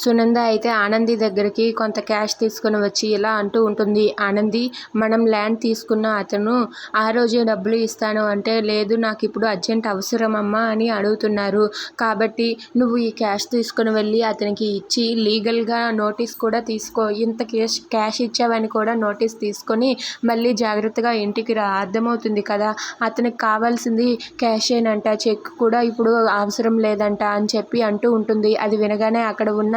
సునంద అయితే ఆనంది దగ్గరికి కొంత క్యాష్ తీసుకుని వచ్చి ఇలా అంటూ ఉంటుంది. ఆనంది మనం ల్యాండ్ తీసుకున్న అతను ఆ రోజే డబ్బులు ఇస్తాను అంటే లేదు నాకు ఇప్పుడు అర్జెంట్ అవసరం అమ్మా అని అడుగుతున్నారు. కాబట్టి నువ్వు ఈ క్యాష్ తీసుకుని వెళ్ళి అతనికి ఇచ్చి లీగల్గా నోటీస్ కూడా తీసుకో. ఇంత క్యాష్ క్యాష్ ఇచ్చావని కూడా నోటీస్ తీసుకొని మళ్ళీ జాగ్రత్తగా ఇంటికి రా. అర్థమవుతుంది కదా? అతనికి కావాల్సింది క్యాష్ ఏనంట చెక్ కూడా ఇప్పుడు అవసరం లేదంట అని చెప్పి అంటూ ఉంటుంది. అది వినగానే అక్కడ ఉన్న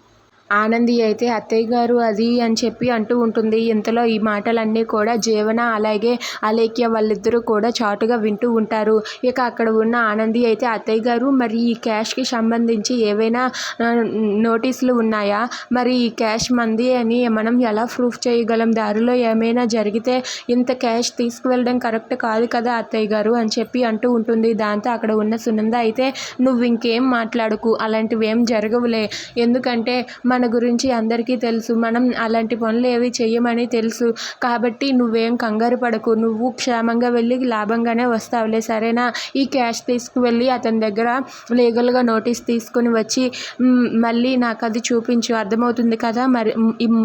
ఆనంది అయితే అత్తయ్య గారు అది అని చెప్పి అంటూ ఉంటుంది. ఇంతలో ఈ మాటలన్నీ కూడా జీవన అలాగే అలేఖ్య వాళ్ళిద్దరూ కూడా చాటుగా వింటూ ఉంటారు. ఇక అక్కడ ఉన్న ఆనంది అయితే అత్తయ్య గారు మరి ఈ క్యాష్కి సంబంధించి ఏవైనా నోటీసులు ఉన్నాయా? మరి ఈ క్యాష్ మంది అని మనం ఎలా ప్రూఫ్ చేయగలం? దారిలో ఏమైనా జరిగితే ఇంత క్యాష్ తీసుకువెళ్ళడం కరెక్ట్ కాదు కదా అత్తయ్య గారు? అని చెప్పి అంటూ ఉంటుంది. దాంతో అక్కడ ఉన్న సునంద అయితే నువ్వు ఇంకేం మాట్లాడుకు అలాంటివి ఏం జరగవులే. ఎందుకంటే మన మన గురించి అందరికీ తెలుసు. మనం అలాంటి పనులు ఏవి చెయ్యమని తెలుసు. కాబట్టి నువ్వేం కంగారు పడకు. నువ్వు క్షేమంగా వెళ్ళి లాభంగానే వస్తావులే. సరేనా? ఈ క్యాష్ తీసుకువెళ్ళి అతని దగ్గర లీగల్గా నోటీస్ తీసుకుని వచ్చి మళ్ళీ నాకు అది చూపించు. అర్థమవుతుంది కదా? మరి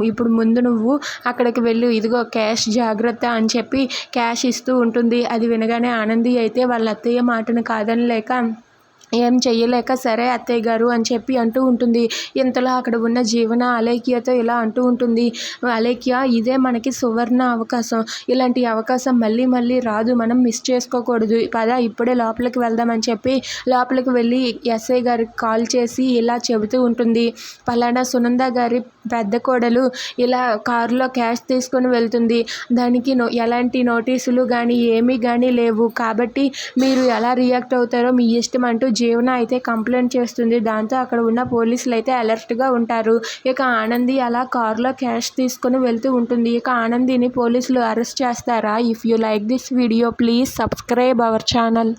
ఇప్పుడు ముందు నువ్వు అక్కడికి వెళ్ళు. ఇదిగో క్యాష్ జాగ్రత్త అని చెప్పి క్యాష్ ఇస్తూ ఉంటుంది. అది వినగానే ఆనంది అయితే వాళ్ళ అత్తయ్య మాటను కాదనలేక ఏం చెయ్యలేక సరే అత్తయ్య గారు అని చెప్పి అంటూ ఉంటుంది. ఇంతలో అక్కడ ఉన్న జీవన అలేఖ్యతో ఇలా అంటూ ఉంటుంది. అలేఖ్య ఇదే మనకి సువర్ణ అవకాశం. ఇలాంటి అవకాశం మళ్ళీ మళ్ళీ రాదు. మనం మిస్ చేసుకోకూడదు. పద ఇప్పుడే లోపలికి వెళ్దామని చెప్పి లోపలికి వెళ్ళి ఎస్ఐ గారికి కాల్ చేసి ఇలా చెబుతూ ఉంటుంది. పలానా సునంద గారి పెద్ద కోడలు ఇలా కారులో క్యాష్ తీసుకొని వెళ్తుంది. దానికి నో ఎలాంటి నోటీసులు కానీ ఏమీ కానీ లేవు. కాబట్టి మీరు ఎలా రియాక్ట్ అవుతారో మీ ఇష్టం అంటూ జీవన అయితే కంప్లైంట్ చేస్తుంది. దాంతో అక్కడ ఉన్న పోలీసులు అయితే అలర్ట్గా ఉంటారు. ఇక ఆనంది అలా కారులో క్యాష్ తీసుకొని వెళ్తూ ఉంటుంది. ఇక ఆనందిని పోలీసులు అరెస్ట్ చేస్తారా? If you like this video please subscribe our channel